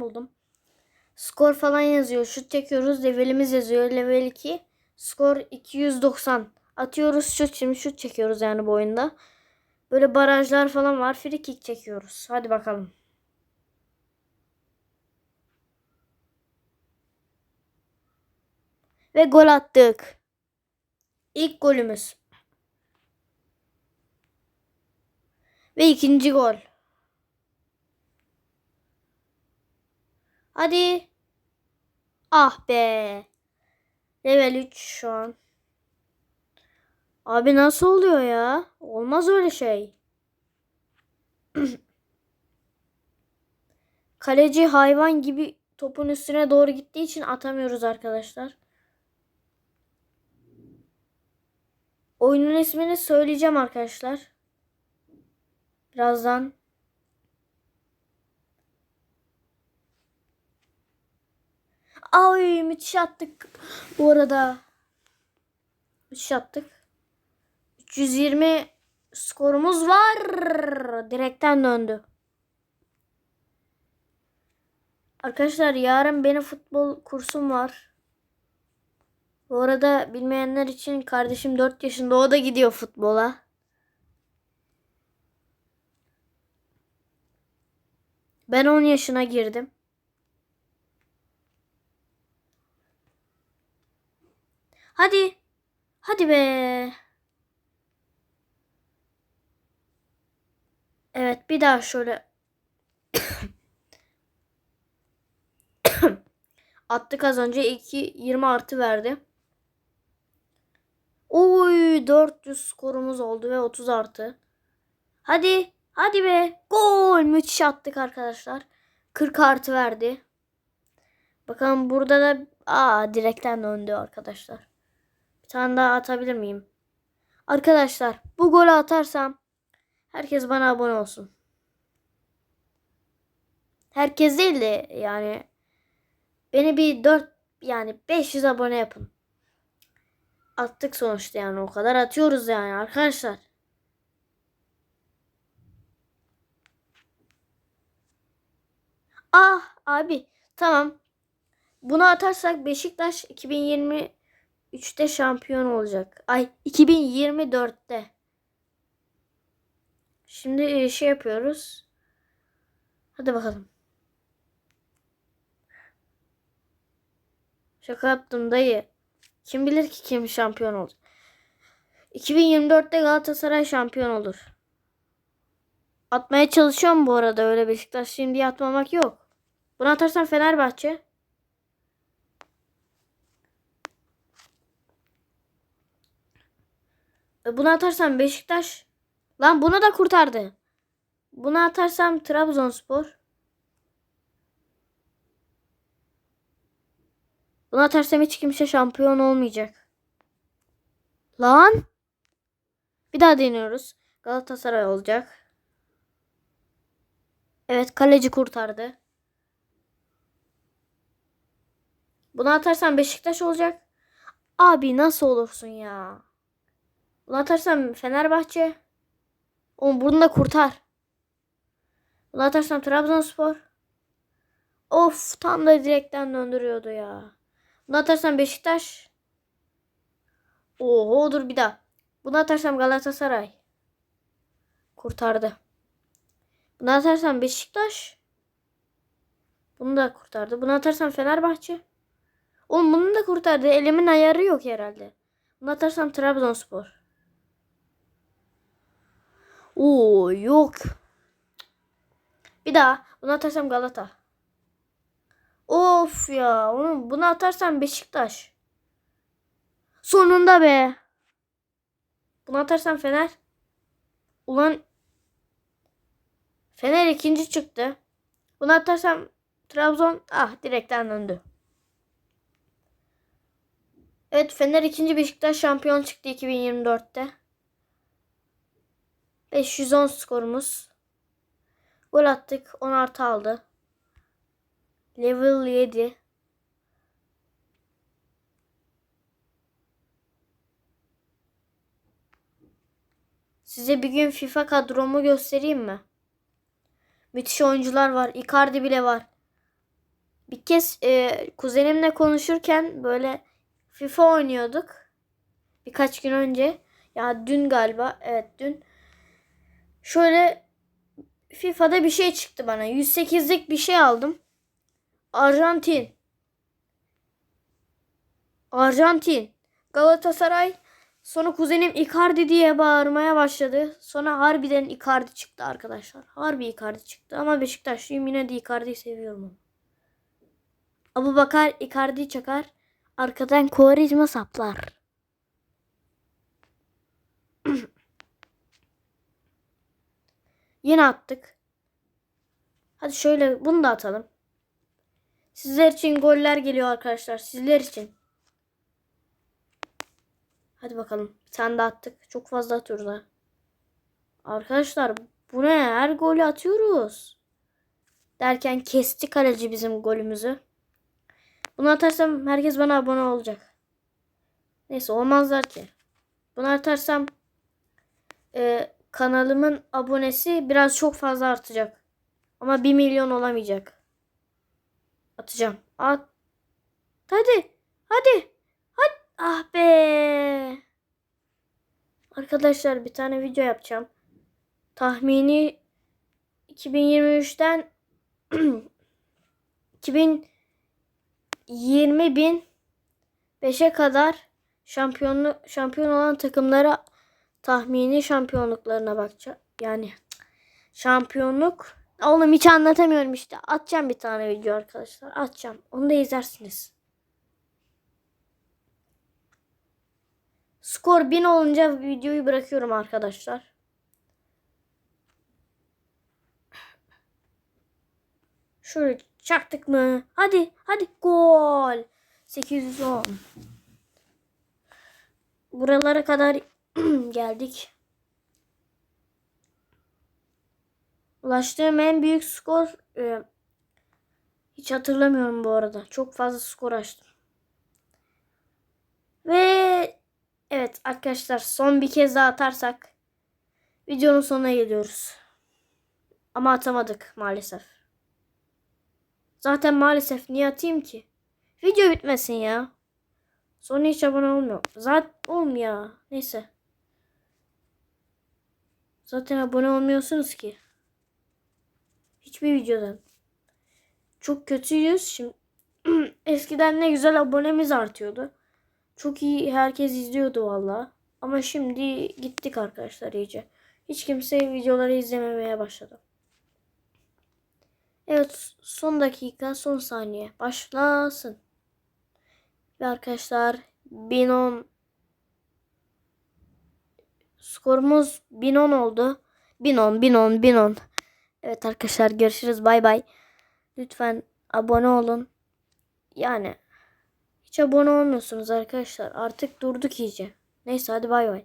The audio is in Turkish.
buldum. Skor falan yazıyor. Şut çekiyoruz. Levelimiz yazıyor. Level 2. Skor 290. Atıyoruz şut şimdi şut çekiyoruz yani bu oyunda. Böyle barajlar falan var. Free kick çekiyoruz. Hadi bakalım. Ve gol attık. İlk golümüz. Ve ikinci gol. Hadi. Ah be. Level 3 şu an. Abi nasıl oluyor ya? Olmaz öyle şey. Kaleci hayvan gibi topun üstüne doğru gittiği için atamıyoruz arkadaşlar. Oyunun ismini söyleyeceğim arkadaşlar. Birazdan. Ay müthiş attık bu arada. Müthiş attık. 320 skorumuz var. Direkten döndü. Arkadaşlar yarın benim futbol kursum var. Bu arada bilmeyenler için kardeşim 4 yaşında o da gidiyor futbola. Ben 10 yaşına girdim. Hadi. Hadi be. Evet bir daha şöyle. Attık az önce 2 20 artı verdi. Oy 400 skorumuz oldu ve 30 artı. Hadi. Hadi be. Gol. Müthiş attık arkadaşlar. 40 artı verdi. Bakalım burada da aa direkten döndü arkadaşlar. Tane daha atabilir miyim? Arkadaşlar bu golü atarsam herkes bana abone olsun. Herkes değil de yani beni bir 4 yani 500 abone yapın. Attık sonuçta yani o kadar atıyoruz yani arkadaşlar. Ah abi tamam. Bunu atarsak Beşiktaş 2023'te şampiyon olacak. Ay 2024'te. Şimdi e, şey yapıyoruz. Hadi bakalım. Şaka yaptım dayı. Kim bilir ki kim şampiyon olur. 2024'te Galatasaray şampiyon olur. Atmaya çalışıyorum bu arada öyle Beşiktaş şimdi atmamak yok. Bunu atarsan Fenerbahçe. Bunu atarsam Beşiktaş. Lan bunu da kurtardı. Bunu atarsam Trabzonspor. Bunu atarsam hiç kimse şampiyon olmayacak. Lan. Bir daha deniyoruz. Galatasaray olacak. Evet kaleci kurtardı. Bunu atarsan Beşiktaş olacak. Abi nasıl olursun ya? Bunu atarsam Fenerbahçe. Oğlum bunu da kurtar. Bunu atarsam Trabzonspor. Of tam da direkten döndürüyordu ya. Bunu atarsam Beşiktaş. Oho dur bir daha. Bunu atarsam Galatasaray. Kurtardı. Bunu atarsam Beşiktaş. Bunu da kurtardı. Bunu atarsam Fenerbahçe. Oğlum bunu da kurtardı. Elimin ayarı yok herhalde. Bunu atarsam Trabzonspor. Oo yok. Bir daha. Bunu atarsam Galata. Of ya. Onu, bunu atarsam Beşiktaş. Sonunda be. Bunu atarsam Fener. Ulan Fener ikinci çıktı. Bunu atarsam Trabzon ah direkten döndü. Evet Fener ikinci Beşiktaş şampiyon çıktı 2024'te. 510 skorumuz. Gol attık. 10 artı aldı. Level 7. Size bir gün FIFA kadromu göstereyim mi? Müthiş oyuncular var. Icardi bile var. Bir kez e, kuzenimle konuşurken böyle FIFA oynuyorduk. Birkaç gün önce. Ya dün galiba. Evet dün. Şöyle FIFA'da bir şey çıktı bana. 108'lik bir şey aldım. Arjantin. Arjantin. Galatasaray. Sonra kuzenim Icardi diye bağırmaya başladı. Sonra harbiden Icardi çıktı arkadaşlar. Harbi Icardi çıktı. Ama Beşiktaşlıyım yine de Icardi'yi seviyorum. Abu Bakar Icardi çakar. Arkadan Kovarizma saplar. Yine attık. Hadi şöyle bunu da atalım. Sizler için goller geliyor arkadaşlar. Sizler için. Hadi bakalım. Bir tane daha attık. Çok fazla atıyoruz ha. Arkadaşlar bu ne? Her golü atıyoruz. Derken kesti kaleci bizim golümüzü. Bunu atarsam herkes bana abone olacak. Neyse olmazlar ki. Bunu atarsam e, kanalımın abonesi biraz çok fazla artacak. Ama 1 milyon olamayacak. Atacağım. At. Hadi. Hadi. Hadi. Ah be. Arkadaşlar bir tane video yapacağım. Tahmini 2023'ten 2020 bin 5'e kadar şampiyonluk şampiyon olan takımlara tahmini şampiyonluklarına bakacağım. Yani şampiyonluk oğlum hiç anlatamıyorum işte. Atacağım bir tane video arkadaşlar. Atacağım. Onu da izlersiniz. Skor 1000 olunca videoyu bırakıyorum arkadaşlar. Şöyle çaktık mı? Hadi hadi gol. 810. Buralara kadar geldik. Ulaştığım en büyük skor e, hiç hatırlamıyorum bu arada. Çok fazla skor açtım. Ve evet arkadaşlar son bir kez daha atarsak videonun sonuna geliyoruz. Ama atamadık maalesef. Zaten maalesef niye atayım ki? Video bitmesin ya. Sonra hiç abone olmuyor. Zaten olmuyor. Neyse. Zaten abone olmuyorsunuz ki. Hiçbir videodan. Çok kötüyüz. Şimdi eskiden ne güzel abonemiz artıyordu. Çok iyi herkes izliyordu valla. Ama şimdi gittik arkadaşlar iyice. Hiç kimse videoları izlememeye başladı. Evet son dakika son saniye başlasın. Ve arkadaşlar 1010 skorumuz 1010 oldu. 1010 1010 1010. Evet arkadaşlar görüşürüz bay bay. Lütfen abone olun. Yani hiç abone olmuyorsunuz arkadaşlar. Artık durduk iyice. Neyse hadi bay bay.